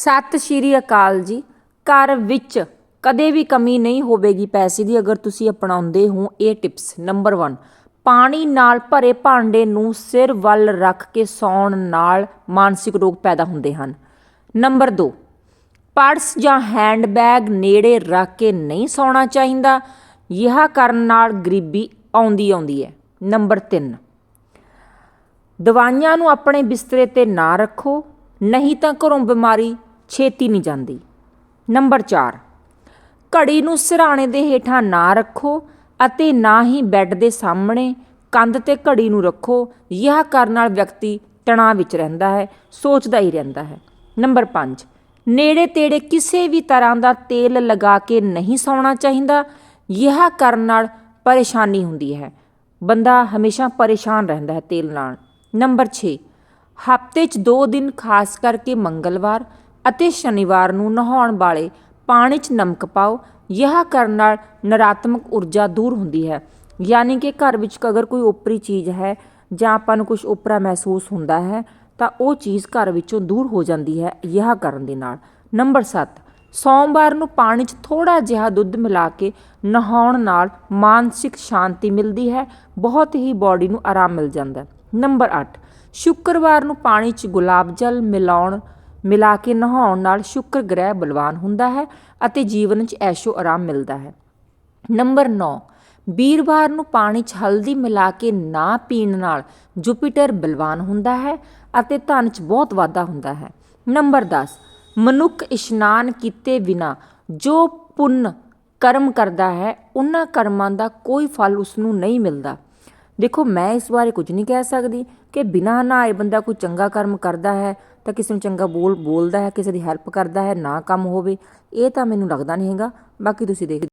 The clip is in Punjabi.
ਸਤਿ ਸ਼੍ਰੀ ਅਕਾਲ ਜੀ। ਘਰ ਵਿੱਚ ਕਦੇ ਵੀ ਕਮੀ ਨਹੀਂ ਹੋਵੇਗੀ ਪੈਸੇ ਦੀ, ਅਗਰ ਤੁਸੀਂ ਅਪਣਾਉਂਦੇ ਹੋ ਇਹ ਟਿਪਸ। ਨੰਬਰ 1 ਪਾਣੀ ਨਾਲ ਭਰੇ ਭਾਂਡੇ ਨੂੰ ਸਿਰ ਵੱਲ ਰੱਖ ਕੇ ਸੌਣ ਨਾਲ ਮਾਨਸਿਕ ਰੋਗ ਪੈਦਾ ਹੁੰਦੇ ਹਨ। ਨੰਬਰ 2 ਪਰਸ ਜਾਂ ਹੈਂਡਬੈਗ ਨੇੜੇ ਰੱਖ ਕੇ ਨਹੀਂ ਸੌਣਾ ਚਾਹੀਦਾ। ਇਹ ਕਰਨ ਨਾਲ ਗਰੀਬੀ ਆਉਂਦੀ ਆਉਂਦੀ ਹੈ। ਨੰਬਰ 3 ਦਵਾਈਆਂ ਨੂੰ ਆਪਣੇ ਬਿਸਤਰੇ ਤੇ ਨਾ ਰੱਖੋ। ਨਹੀਂ ਤਾਂ ਘਰੋਂ ਬਿਮਾਰੀ ਛੇਤੀ ਨਹੀਂ ਜਾਂਦੀ। ਨੰਬਰ 4 ਘੜੀ ਨੂੰ ਸਿਰਹਾਣੇ ਦੇ ਹੇਠਾਂ ਨਾ ਰੱਖੋ ਅਤੇ ਨਾ ਹੀ ਬੈੱਡ ਦੇ ਸਾਹਮਣੇ ਕੰਧ ਤੇ ਘੜੀ ਨੂੰ ਰੱਖੋ। ਇਹ ਕਰਨ ਨਾਲ ਵਿਅਕਤੀ ਤਣਾਅ ਵਿੱਚ ਰਹਿੰਦਾ ਹੈ, ਸੋਚਦਾ ਹੀ ਰਹਿੰਦਾ ਹੈ। ਨੰਬਰ 5 ਨੇੜੇ ਤੇੜੇ ਕਿਸੇ ਵੀ ਤਰ੍ਹਾਂ ਦਾ ਤੇਲ ਲਗਾ ਕੇ ਨਹੀਂ ਸੌਣਾ ਚਾਹੀਦਾ। ਇਹ ਕਰਨ ਨਾਲ ਪਰੇਸ਼ਾਨੀ ਹੁੰਦੀ ਹੈ। ਬੰਦਾ ਹਮੇਸ਼ਾ ਪਰੇਸ਼ਾਨ ਰਹਿੰਦਾ ਹੈ ਤੇਲ ਨਾਲ। ਨੰਬਰ 6 ਹਫ਼ਤੇ 'ਚ 2 ਦਿਨ ਖਾਸ ਕਰਕੇ ਮੰਗਲਵਾਰ ਅਤੇ ਸ਼ਨੀਵਾਰ ਨੂੰ ਨਹਾਉਣ ਵਾਲੇ ਪਾਣੀ 'ਚ ਨਮਕ ਪਾਓ। ਇਹ ਕਰਨ ਨਾਲ ਨਕਾਰਾਤਮਕ ਊਰਜਾ ਦੂਰ ਹੁੰਦੀ ਹੈ। ਯਾਨੀ ਕਿ ਘਰ ਵਿੱਚ ਅਗਰ ਕੋਈ ਓਪਰੀ ਚੀਜ਼ ਹੈ ਜਾਂ ਆਪਾਂ ਨੂੰ ਕੁਝ ਓਪਰਾ ਮਹਿਸੂਸ ਹੁੰਦਾ ਹੈ, ਤਾਂ ਉਹ ਚੀਜ਼ ਘਰ ਵਿੱਚੋਂ ਦੂਰ ਹੋ ਜਾਂਦੀ ਹੈ ਇਹ ਕਰਨ ਦੇ ਨਾਲ। ਨੰਬਰ 7 ਸੋਮਵਾਰ ਨੂੰ ਪਾਣੀ 'ਚ ਥੋੜਾ ਜਿਹਾ ਦੁੱਧ ਮਿਲਾ ਕੇ ਨਹਾਉਣ ਨਾਲ ਮਾਨਸਿਕ ਸ਼ਾਂਤੀ ਮਿਲਦੀ ਹੈ, ਬਹੁਤ ਹੀ ਬਾਡੀ ਨੂੰ ਆਰਾਮ ਮਿਲ ਜਾਂਦਾ ਹੈ। ਨੰਬਰ 8 ਸ਼ੁੱਕਰਵਾਰ ਨੂੰ ਪਾਣੀ 'ਚ ਗੁਲਾਬ ਜਲ ਮਿਲਾਉਣ ਮਿਲਾ ਕੇ ਨਹਾਉਣ ਨਾਲ ਸ਼ੁਕਰ ਗ੍ਰਹਿ ਬਲਵਾਨ ਹੁੰਦਾ ਹੈ ਅਤੇ ਜੀਵਨ 'ਚ ਐਸ਼ੋ ਆਰਾਮ ਮਿਲਦਾ ਹੈ। ਨੰਬਰ 9 ਵੀਰਵਾਰ ਨੂੰ ਪਾਣੀ 'ਚ ਹਲਦੀ ਮਿਲਾ ਕੇ ਨਾ ਪੀਣ ਨਾਲ ਜੁਪੀਟਰ ਬਲਵਾਨ ਹੁੰਦਾ ਹੈ ਅਤੇ ਧਨ 'ਚ ਬਹੁਤ ਵਾਧਾ ਹੁੰਦਾ ਹੈ। ਨੰਬਰ 10 ਮਨੁੱਖ ਇਸ਼ਨਾਨ ਕੀਤੇ ਬਿਨਾ ਜੋ ਪੁੰਨ ਕਰਮ ਕਰਦਾ ਹੈ, ਉਹਨਾਂ ਕਰਮਾਂ ਦਾ ਕੋਈ ਫਲ ਉਸ ਨੂੰ ਨਹੀਂ ਮਿਲਦਾ। ਦੇਖੋ, ਮੈਂ ਇਸ ਬਾਰੇ ਕੁਝ ਨਹੀਂ ਕਹਿ ਸਕਦੀ ਕਿ ਬਿਨਾਂ ਨਹਾਏ ਬੰਦਾ ਕੋਈ ਚੰਗਾ ਕਰਮ ਕਰਦਾ ਹੈ ਤਾਂ ਕਿਸੇ ਨੂੰ ਚੰਗਾ ਬੋਲ ਬੋਲਦਾ ਹੈ, ਕਿਸੇ ਦੀ ਹੈਲਪ ਕਰਦਾ ਹੈ, ਨਾ ਕੰਮ ਹੋਵੇ, ਇਹ ਤਾਂ ਮੈਨੂੰ ਲੱਗਦਾ ਨਹੀਂ ਹੈਗਾ। ਬਾਕੀ ਤੁਸੀਂ ਦੇਖ